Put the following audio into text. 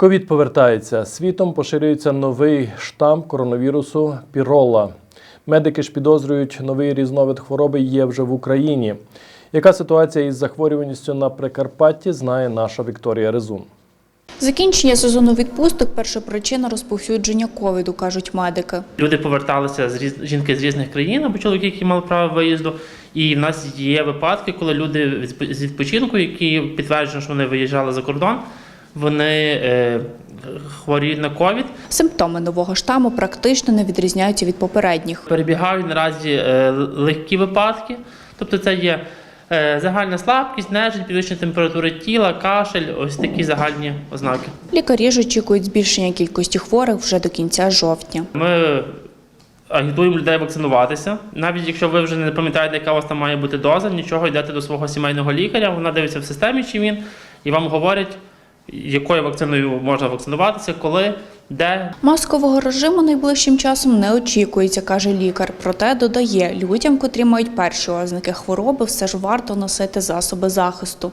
Ковід повертається. Світом поширюється новий штам коронавірусу Пірола. Медики ж підозрюють, новий різновид хвороби є вже в Україні. Яка ситуація із захворюваністю на Прикарпатті, знає наша Вікторія Резун. Закінчення сезону відпусток перша причина розповсюдження ковіду, кажуть медики. Люди поверталися з різ... жінки з різних країн або чоловіки, які мали право виїзду. І в нас є випадки, коли люди з відпочинку, які підтверджують, що вони виїжджали за кордон, вони е, хворіють на ковід. Симптоми нового штаму практично не відрізняються від попередніх. Перебігають наразі е, легкі випадки, тобто це є е, загальна слабкість, нежить, підвищення температури тіла, кашель, ось такі загальні ознаки. Лікарі ж очікують збільшення кількості хворих вже до кінця жовтня. Ми агітуємо людей вакцинуватися. Навіть якщо ви вже не пам'ятаєте, яка у вас там має бути доза, нічого йдете до свого сімейного лікаря, вона дивиться в системі, чи він, і вам говорять, якою вакциною можна вакцинуватися, коли, де. Маскового режиму найближчим часом не очікується, каже лікар. Проте додає, людям, котрі мають перші ознаки хвороби, все ж варто носити засоби захисту.